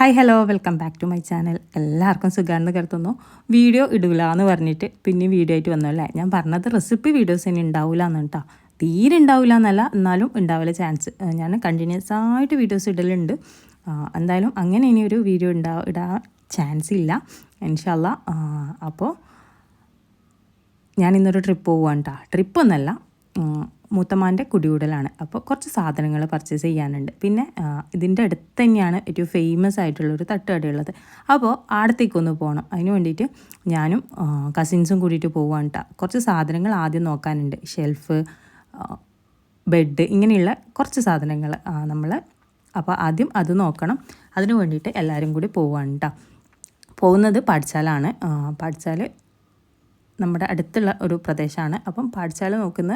Hi hello welcome back to my channel എല്ലാവർക്കും സുഖമാണെന്ന് കരുതുന്നു. വീഡിയോ ഇടൂല എന്ന് പറഞ്ഞിട്ട് പിന്നെ വീഡിയോ ആയിട്ട് വന്നു അല്ലേ ഞാൻ പറഞ്ഞത് റെസിപ്പി വീഡിയോസ് ഇനി ഉണ്ടാവില്ല എന്ന് കേട്ടോ തീരെ ഉണ്ടാവില്ല എന്നല്ല എന്നാലും ഉണ്ടാവില്ല ചാൻസ് ഞാൻ കണ്ടിന്യൂസ് ആയിട്ട് വീഡിയോസ് ഇടലുണ്ട്. എന്തായാലും അങ്ങനെ ഇനി ഒരു വീഡിയോ ഉണ്ടാ ഇടാൻ ചാൻസ് ഇല്ല. ഇൻഷല്ല അപ്പോൾ ഞാൻ ഇന്നൊരു ട്രിപ്പ് പോവാണ് കേട്ടോ ട്രിപ്പൊന്നല്ല മൂത്തമാന്റെ കുടിയൂടലാണ് അപ്പോൾ കുറച്ച് സാധനങ്ങൾ പർച്ചേസ് ചെയ്യാനുണ്ട്. പിന്നെ ഇതിന്റെ അടുത്ത് തന്നെയാണ് ഏറ്റവും ഫേമസ് ആയിട്ടുള്ളൊരു തട്ടുകടയുള്ളത് അപ്പോൾ ആടത്തേക്കൊന്ന് പോകണം അതിന് വേണ്ടിയിട്ട് ഞാനും കസിൻസും കൂടിയിട്ട് പോവാണ് കേട്ടോ കുറച്ച് സാധനങ്ങൾ ആദ്യം നോക്കാനുണ്ട്. ഷെൽഫ് ബെഡ് ഇങ്ങനെയുള്ള കുറച്ച് സാധനങ്ങൾ നമ്മൾ അപ്പോൾ ആദ്യം അത് നോക്കണം. അതിന് വേണ്ടിയിട്ട് എല്ലാവരും കൂടി പോവാണ് കേട്ടോ പോകുന്നത് പാഠശാലാണ് പാഠശാല നമ്മുടെ അടുത്തുള്ള ഒരു പ്രദേശമാണ്. അപ്പം പാഠശാല നോക്കുന്ന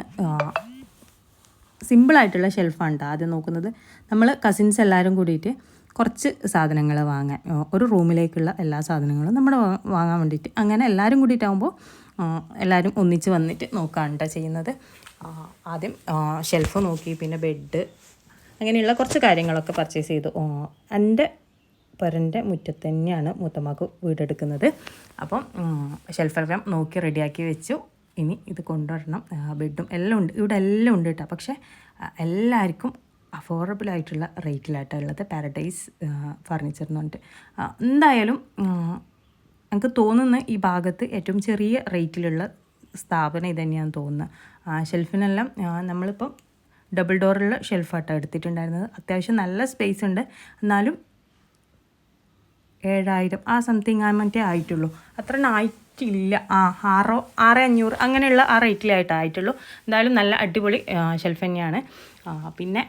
സിമ്പിളായിട്ടുള്ള ഷെൽഫാണ് കേട്ടോ ആദ്യം നോക്കുന്നത്. നമ്മൾ കസിൻസ് എല്ലാവരും കൂടിയിട്ട് കുറച്ച് സാധനങ്ങൾ വാങ്ങാൻ ഒരു റൂമിലേക്കുള്ള എല്ലാ സാധനങ്ങളും നമ്മൾ വാങ്ങാൻ വേണ്ടിയിട്ട് അങ്ങനെ എല്ലാവരും കൂടിയിട്ടാകുമ്പോൾ എല്ലാവരും ഒന്നിച്ച് വന്നിട്ട് നോക്കുകയാണ് കേട്ടോ ചെയ്യുന്നത് ആദ്യം ഷെൽഫ് നോക്കി പിന്നെ ബെഡ് അങ്ങനെയുള്ള കുറച്ച് കാര്യങ്ങളൊക്കെ പർച്ചേസ് ചെയ്തു. എന്റെ പെരന്റെ മുറ്റത്ത് തന്നെയാണ് മൂത്തമ്മക്ക് വീടെടുക്കുന്നത്. അപ്പം ഷെൽഫെല്ലാം നോക്കി റെഡിയാക്കി വെച്ചു. ഇനി ഇത് കൊണ്ടുവരണം. ബെഡും എല്ലാം ഉണ്ട്. ഇവിടെ എല്ലാം ഉണ്ട് കേട്ടോ. പക്ഷേ എല്ലാവർക്കും അഫോർഡബിൾ ആയിട്ടുള്ള റേറ്റിലായിട്ടാണ് ഉള്ളത്. പാരഡൈസ് ഫർണിച്ചർ എന്ന് പറഞ്ഞിട്ട്. എന്തായാലും എനിക്ക് തോന്നുന്ന ഈ ഭാഗത്ത് ഏറ്റവും ചെറിയ റേറ്റിലുള്ള സ്ഥാപനം ഇത് തന്നെയാണ് തോന്നുന്നത് ഷെൽഫിനെല്ലാം നമ്മളിപ്പം ഡബിൾ ഡോറുള്ള ഷെൽഫായിട്ടാണ് എടുത്തിട്ടുണ്ടായിരുന്നത്. അത്യാവശ്യം നല്ല സ്പേസ് ഉണ്ട്. എന്നാലും ഏഴായിരം ആ സംതിങ് ആ മറ്റേ ആയിട്ടുള്ളൂ. അത്ര ആയിട്ടില്ല ആ ആറോ ആറ് അഞ്ഞൂറ് അങ്ങനെയുള്ള ആ റേറ്റിലായിട്ട് ആയിട്ടുള്ളൂ. എന്തായാലും നല്ല അടിപൊളി ഷെൽഫ് തന്നെയാണ്. പിന്നെ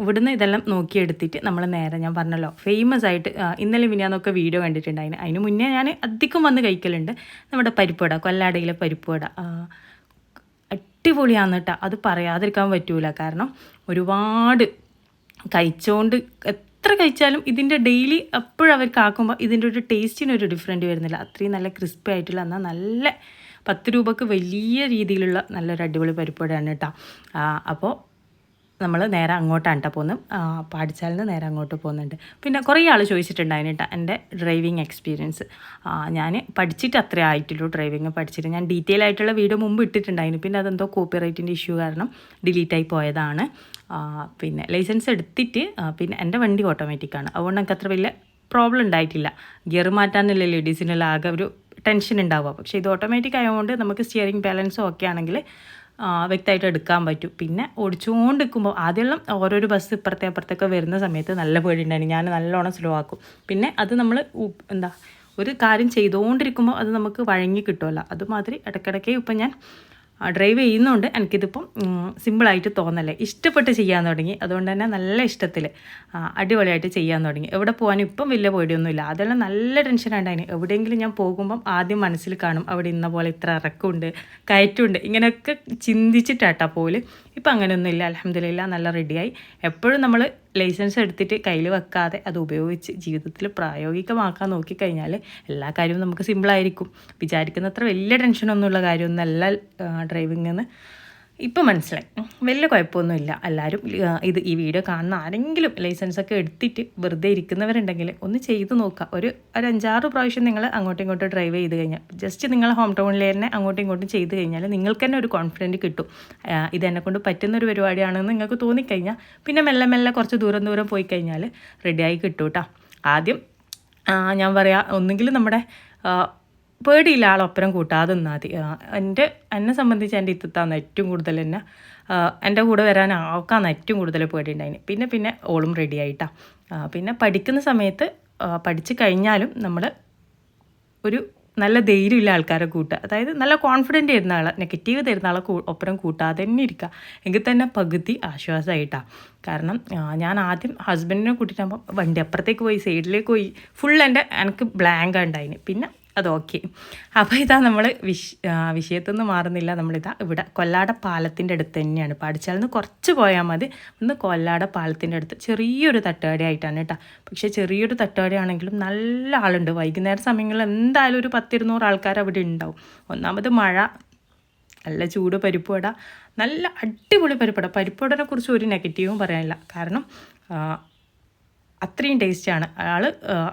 ഇവിടുന്ന് ഇതെല്ലാം നോക്കിയെടുത്തിട്ട് നമ്മൾ നേരെ ഞാൻ പറഞ്ഞല്ലോ ഫേമസ് ആയിട്ട് ഇന്നലെ മിനിയാന്നൊക്കെ വീഡിയോ കണ്ടിട്ടുണ്ടായിരുന്നു അതിന് മുന്നേ ഞാൻ അധികം വന്ന് കഴിക്കലുണ്ട്. നമ്മുടെ പരിപ്പുവട കൊല്ലാടയിലെ പരിപ്പുവട. അടിപൊളിയാന്ന് കേട്ടോ അത് പറയാതിരിക്കാൻ പറ്റൂല. കാരണം ഒരുപാട് കഴിച്ചുകൊണ്ട് എത്ര കഴിച്ചാലും ഇതിന്റെ ഡെയിലി എപ്പോഴും അവർ ആക്കുമ്പോൾ ഇതിന്റെ ഒരു ടേസ്റ്റിനൊരു ഡിഫറന്റ് വരുന്നില്ല. അത്രയും നല്ല ക്രിസ്പി ആയിട്ടുള്ള എന്നാൽ നല്ല പത്ത് രൂപക്ക് വലിയ രീതിയിലുള്ള നല്ലൊരു അടിപൊളി പരിപ്പുവടയാണ് കേട്ടോ അപ്പോൾ നമ്മൾ നേരെ അങ്ങോട്ടാണ് കേട്ടോ പോകുന്നത്. പാടിച്ചാലിൽ നിന്ന് നേരെ അങ്ങോട്ട് പോകുന്നുണ്ട്. പിന്നെ കുറേ ആൾ ചോദിച്ചിട്ടുണ്ടായിരുന്നു കേട്ടോ എന്റെ ഡ്രൈവിംഗ് എക്സ്പീരിയൻസ് ഞാൻ പഠിച്ചിട്ട് അത്രേ ആയിട്ടുള്ളൂ ഡ്രൈവിംഗ് പഠിച്ചിട്ട്. ഞാൻ ഡീറ്റെയിൽ ആയിട്ടുള്ള വീഡിയോ മുമ്പ് ഇട്ടിട്ടുണ്ടായിരുന്നു പിന്നെ അതെന്തോ കോപ്പി റൈറ്റിന്റെ ഇഷ്യൂ കാരണം ഡിലീറ്റായി പോയതാണ്. പിന്നെ ലൈസൻസ് എടുത്തിട്ട് പിന്നെ എന്റെ വണ്ടി ഓട്ടോമാറ്റിക്കാണ് അതുകൊണ്ട് എനിക്ക് അത്ര വലിയ പ്രോബ്ലം ഉണ്ടായിട്ടില്ല. ഗിയർ മാറ്റാനുള്ള ലേഡീസിനുള്ള ആകെ ഒരു ടെൻഷൻ ഉണ്ടാവുക. പക്ഷേ ഇത് ഓട്ടോമാറ്റിക് ആയതുകൊണ്ട് നമുക്ക് സ്റ്റിയറിംഗ് ബാലൻസും ഒക്കെ ആണെങ്കിൽ വ്യക്തമായിട്ട് എടുക്കാൻ പറ്റും. പിന്നെ ഓടിച്ചുകൊണ്ട് നിൽക്കുമ്പോൾ ആദ്യമെല്ലാം ഓരോരോ ബസ് ഇപ്പുറത്തെ അപ്പുറത്തൊക്കെ വരുന്ന സമയത്ത് നല്ല പേടിയുണ്ടായിരുന്നു. ഞാൻ നല്ലോണം സ്ലോ ആക്കും. പിന്നെ അത് നമ്മൾ എന്താ ഒരു കാര്യം ചെയ്തുകൊണ്ടിരിക്കുമ്പോൾ അത് നമുക്ക് വഴങ്ങി കിട്ടുമല്ലോ. അതുമാതിരി ഇടയ്ക്കിടയ്ക്ക് ഇപ്പം ഞാൻ ഡ്രൈവ് ചെയ്യുന്നതുകൊണ്ട് എനിക്കിതിപ്പം സിമ്പിളായിട്ട് തോന്നല്ലേ. ഇഷ്ടപ്പെട്ട് ചെയ്യാൻ തുടങ്ങി. അതുകൊണ്ട് തന്നെ നല്ല ഇഷ്ടത്തിൽ അടിപൊളിയായിട്ട് ചെയ്യാൻ തുടങ്ങി. എവിടെ പോകാനും ഇപ്പം വലിയ പേടിയൊന്നുമില്ല. അതെല്ലാം നല്ല ടെൻഷൻ ഉണ്ടായിന് എവിടെയെങ്കിലും ഞാൻ പോകുമ്പം ആദ്യം മനസ്സിൽ കാണും. അവിടെ ഇന്ന പോലെ ഇത്ര ഇറക്കമുണ്ട് കയറ്റമുണ്ട്. ഇങ്ങനെയൊക്കെ ചിന്തിച്ചിട്ടാട്ടാ പോലും ഇപ്പം അങ്ങനെയൊന്നുമില്ല. അലഹമില്ല നല്ല റെഡിയായി എപ്പോഴും നമ്മൾ ലൈസൻസ് എടുത്തിട്ട് കയ്യിൽ വെക്കാതെ അത് ഉപയോഗിച്ച് ജീവിതത്തിൽ പ്രായോഗികമാക്കാൻ നോക്കിക്കഴിഞ്ഞാൽ എല്ലാ കാര്യവും നമുക്ക് സിമ്പിളായിരിക്കും വിചാരിക്കുന്നത്ര വലിയ ടെൻഷനൊന്നുമുള്ള കാര്യമൊന്നുമല്ല ഡ്രൈവിംഗ് എന്ന് ഇപ്പം മനസ്സിലായി. വലിയ കുഴപ്പമൊന്നുമില്ല. എല്ലാവരും ഇത് ഈ വീഡിയോ കാണുന്ന ആരെങ്കിലും ലൈസൻസൊക്കെ എടുത്തിട്ട് വെറുതെ ഇരിക്കുന്നവരുണ്ടെങ്കിൽ ഒന്ന് ചെയ്ത് നോക്കുക. ഒരു ഒരു അഞ്ചാറ് പ്രാവശ്യം നിങ്ങൾ അങ്ങോട്ടും ഇങ്ങോട്ടും ഡ്രൈവ് ചെയ്ത് കഴിഞ്ഞാൽ ജസ്റ്റ് നിങ്ങൾ ഹോം ടൗണിൽ തന്നെ അങ്ങോട്ടും ഇങ്ങോട്ടും ചെയ്ത് കഴിഞ്ഞാൽ നിങ്ങൾക്ക് തന്നെ ഒരു കോൺഫിഡന്റ് കിട്ടും. ഇത് എന്നെ കൊണ്ട് പറ്റുന്ന ഒരു പരിപാടിയാണെന്ന് നിങ്ങൾക്ക് തോന്നിക്കഴിഞ്ഞാൽ പിന്നെ മെല്ലെ മെല്ലെ കുറച്ച് ദൂരം ദൂരം പോയി കഴിഞ്ഞാൽ റെഡിയായി കിട്ടും കേട്ടോ ആദ്യം ഞാൻ പറയാം ഒന്നുകിൽ നമ്മുടെ പേടിയില്ല ആളൊപ്പരം കൂട്ടാതെ നിന്നാൽ മതി. എന്റെ എന്നെ സംബന്ധിച്ച് എന്റെ ഇത്തത്താണ് ഏറ്റവും കൂടുതൽ എന്നെ ആ, എന്റെ കൂടെ വരാൻ ആൾക്കാണ് ഏറ്റവും കൂടുതൽ പേടിയുണ്ടായിന്. പിന്നെ പിന്നെ ഓളും റെഡി ആയിട്ടാ. പിന്നെ പഠിക്കുന്ന സമയത്ത് പഠിച്ചു കഴിഞ്ഞാലും നമ്മൾ ഒരു നല്ല ധൈര്യമുള്ള ആൾക്കാരെ കൂട്ടുക. അതായത് നല്ല കോൺഫിഡന്റ് തരുന്ന ആളെ നെഗറ്റീവ് തരുന്ന ആളെ ഒപ്പരം കൂട്ടാതെ തന്നെ ഇരിക്കുക. എങ്കിൽ തന്നെ പകുതി ആശ്വാസമായിട്ടാണ് കാരണം ഞാൻ ആദ്യം ഹസ്ബൻഡിനെ കൂട്ടിയിട്ടാകുമ്പോൾ വണ്ടി അപ്പുറത്തേക്ക് പോയി സൈഡിലേക്ക് പോയി ഫുൾ എന്റെ എനിക്ക് ബ്ലാങ്ക് ഉണ്ടായിന് പിന്നെ അത് ഓക്കെ അപ്പോൾ ഇതാ നമ്മൾ വിഷ് വിഷയത്തൊന്നും മാറുന്നില്ല. നമ്മളിതാ ഇവിടെ കൊല്ലാട പാലത്തിന്റെ അടുത്ത് തന്നെയാണ്. പഠിച്ചാൽ നിന്ന് കുറച്ച് പോയാൽ മതി. ഒന്ന് കൊല്ലാട പാലത്തിന്റെ അടുത്ത് ചെറിയൊരു തട്ടുകട ആയിട്ടാണ് കേട്ടോ. പക്ഷേ ചെറിയൊരു തട്ടുകടയാണെങ്കിലും നല്ല ആളുണ്ട്. വൈകുന്നേര സമയങ്ങളിൽ എന്തായാലും ഒരു പത്തിരുന്നൂറ് ആൾക്കാർ അവിടെ ഉണ്ടാവും. ഒന്നാമത് മഴ നല്ല ചൂട് പരിപ്പുവട നല്ല അടിപൊളി പരിപ്പുവട. പരിപ്പുവടനെ കുറിച്ച് ഒരു നെഗറ്റീവും പറയാനില്ല. കാരണം അത്രയും ടേസ്റ്റാണ് ആൾ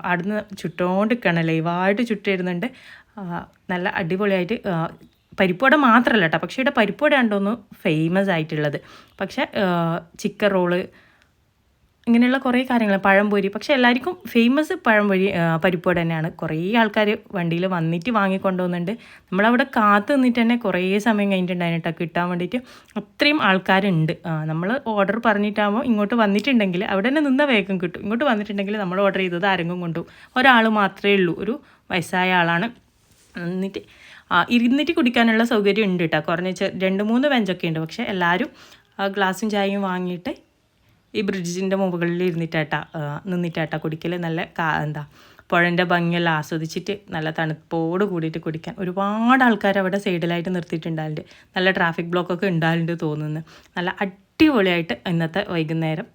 അവിടുന്ന് ചുട്ടോണ്ട് നിൽക്കണം ലൈവായിട്ട് ചുട്ടിരുന്നുണ്ട് നല്ല അടിപൊളിയായിട്ട് പരിപ്പോട മാത്രമല്ല കേട്ടോ. പക്ഷേ ഇവിടെ പരിപ്പുവട ഉണ്ടോന്ന് ഫേമസ് ആയിട്ടുള്ളത്. പക്ഷേ ചിക്കൻ റോൾ ഇങ്ങനെയുള്ള കുറേ കാര്യങ്ങൾ. പഴംപൊരി. പക്ഷേ എല്ലാവർക്കും ഫേമസ് പഴംപൊരി പരിപ്പ് തന്നെയാണ്. കുറേ ആൾക്കാർ വണ്ടിയിൽ വന്നിട്ട് വാങ്ങിക്കൊണ്ടുപോകുന്നുണ്ട് നമ്മളവിടെ കാത്ത് നിന്നിട്ട് തന്നെ കുറേ സമയം കഴിഞ്ഞിട്ടുണ്ടായിരുന്നു കേട്ടോ. കിട്ടാൻ വേണ്ടിയിട്ട് അത്രയും ആൾക്കാരുണ്ട്. നമ്മൾ ഓർഡർ പറഞ്ഞിട്ടാകുമ്പോൾ ഇങ്ങോട്ട് വന്നിട്ടുണ്ടെങ്കിൽ അവിടെ തന്നെ നിന്ന വേഗം കിട്ടും. ഇങ്ങോട്ട് വന്നിട്ടുണ്ടെങ്കിൽ നമ്മൾ ഓർഡർ ചെയ്തത് ആരെങ്കിലും കൊണ്ടുപോകും. ഒരാൾ മാത്രമേ ഉള്ളൂ. ഒരു വയസ്സായ ആളാണ്. എന്നിട്ട് ഇരുന്നിട്ട് കുടിക്കാനുള്ള സൗകര്യം ഉണ്ട് കേട്ടോ. കുറഞ്ഞ രണ്ട് മൂന്ന് ബെഞ്ചൊക്കെ ഉണ്ട്. പക്ഷേ എല്ലാവരും ഗ്ലാസും ചായയും വാങ്ങിയിട്ട് ഈ ബ്രിഡ്ജിന്റെ മുകളിൽ ഇരുന്നിട്ടാട്ടാ നിന്നിട്ടാട്ടാ കുടിക്കൽ നല്ല കാ എന്താ പുഴന്റെ ഭംഗിയെല്ലാം ആസ്വദിച്ചിട്ട് നല്ല തണുപ്പോട് കൂടിയിട്ട് കുടിക്കാൻ. ഒരുപാട് ആൾക്കാർ അവിടെ സൈഡിലായിട്ട് നിർത്തിയിട്ടുണ്ടാവില്ല നല്ല ട്രാഫിക് ബ്ലോക്കൊക്കെ ഉണ്ടായിട്ടുണ്ട് തോന്നുന്നു. നല്ല അടിപൊളിയായിട്ട് ഇന്നത്തെ വൈകുന്നേരം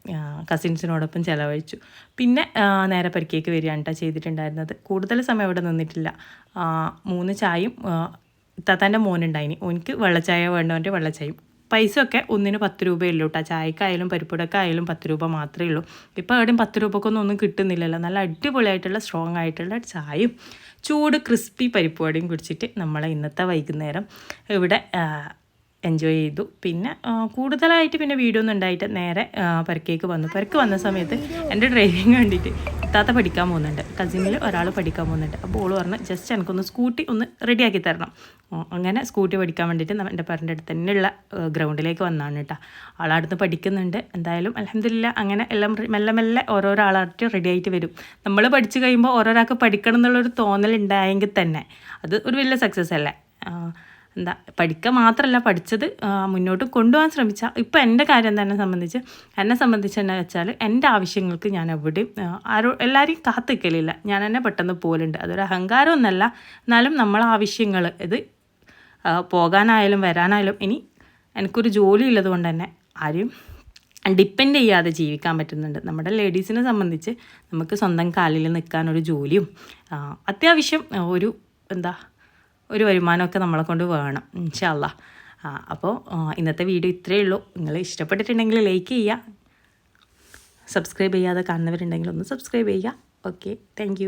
കസിൻസിനോടൊപ്പം ചിലവഴിച്ചു. പിന്നെ നേരെ പരിക്കേക്ക് വരികയാണ് കേട്ടോ ചെയ്തിട്ടുണ്ടായിരുന്നത്. കൂടുതൽ സമയം അവിടെ നിന്നിട്ടില്ല. മൂന്ന് ചായയും ആ, ഇത്താത്താന്റെ മോനുണ്ടായിനി. ഓനിക്ക് വെള്ളച്ചായ വേണ്ടവന്റെ വെള്ളച്ചായയും പൈസ ഒക്കെ ഒന്നിന് പത്ത് രൂപയേ കേട്ടോ ചായക്കായാലും പരിപ്പുടക്കായാലും പത്ത് രൂപ മാത്രമേ ഉള്ളൂ. ഇപ്പോൾ എവിടെയും പത്ത് രൂപക്കൊന്നും ഒന്നും കിട്ടുന്നില്ലല്ലോ. നല്ല അടിപൊളിയായിട്ടുള്ള സ്ട്രോങ് ആയിട്ടുള്ള ചായയും ചൂട് ക്രിസ്പി പരിപ്പുവടയും കുടിച്ചിട്ട് നമ്മളെ ഇന്നത്തെ വൈകുന്നേരം ഇവിടെ എൻജോയ് ചെയ്തു. പിന്നെ കൂടുതലായിട്ട് പിന്നെ വീഡിയോ ഒന്നും ഉണ്ടായിട്ട് നേരെ പരക്കേക്ക് വന്നു. പരക്ക് വന്ന സമയത്ത് എന്റെ ഡ്രൈവിങ് കണ്ടിട്ട് ഇത്താത്ത പഠിക്കാൻ പോകുന്നുണ്ട്. കസിനിൽ ഒരാൾ പഠിക്കാൻ പോകുന്നുണ്ട്. അപ്പോൾ ഓൾ പറഞ്ഞ് ജസ്റ്റ് എനിക്കൊന്ന് സ്കൂട്ടി ഒന്ന് റെഡിയാക്കി തരണം. അങ്ങനെ സ്കൂട്ടി പഠിക്കാൻ വേണ്ടിയിട്ട് എന്റെ പേരന്റെ അടുത്ത് തന്നെയുള്ള ഗ്രൗണ്ടിലേക്ക് വന്നാണ് കേട്ടോ ആളടുത്ത് പഠിക്കുന്നുണ്ട്. എന്തായാലും അലഹമില്ല അങ്ങനെ എല്ലാം മെല്ലെ മെല്ലെ ഓരോരോ ആളായിട്ട് റെഡി ആയിട്ട് വരും. നമ്മൾ പഠിച്ചു കഴിയുമ്പോൾ ഓരോരാൾക്ക് പഠിക്കണം എന്നുള്ളൊരു തോന്നൽ ഉണ്ടായെങ്കിൽ തന്നെ അത് ഒരു വലിയ സക്സസ് അല്ലേ? എന്താ പഠിക്കുക മാത്രമല്ല പഠിച്ചത് മുന്നോട്ട് കൊണ്ടുപോകാൻ ശ്രമിച്ചാൽ ഇപ്പം എന്റെ കാര്യം തന്നെ സംബന്ധിച്ച് എന്നെ സംബന്ധിച്ച് എന്ന് വെച്ചാൽ എന്റെ ആവശ്യങ്ങൾക്ക് ഞാൻ എവിടെയും ആരോ എല്ലാവരെയും കാത്തു നിൽക്കലില്ല ഞാൻ തന്നെ പെട്ടെന്ന് പോലുണ്ട് അതൊരു അഹങ്കാരമൊന്നല്ല. എന്നാലും നമ്മളെ ആവശ്യങ്ങൾ ഇത് പോകാനായാലും വരാനായാലും ഇനി എനിക്കൊരു ജോലി ഉള്ളത് കൊണ്ട് തന്നെ ആരെയും ഡിപ്പെൻഡ് ചെയ്യാതെ ജീവിക്കാൻ പറ്റുന്നുണ്ട്. നമ്മുടെ ലേഡീസിനെ സംബന്ധിച്ച് നമുക്ക് സ്വന്തം കാലിൽ നിൽക്കാൻ ഒരു ജോലിയും അത്യാവശ്യം ഒരു എന്താ ഒരു വരുമാനമൊക്കെ നമ്മളെ കൊണ്ട് വേണം. ഇൻഷാല്ല അപ്പോൾ ഇന്നത്തെ വീഡിയോ ഇത്രയേ ഉള്ളൂ. നിങ്ങൾ ഇഷ്ടപ്പെട്ടിട്ടുണ്ടെങ്കിൽ ലൈക്ക് ചെയ്യുക. സബ്സ്ക്രൈബ് ചെയ്യാതെ കാണുന്നവരുണ്ടെങ്കിൽ ഒന്ന് സബ്സ്ക്രൈബ് ചെയ്യുക. Okay thank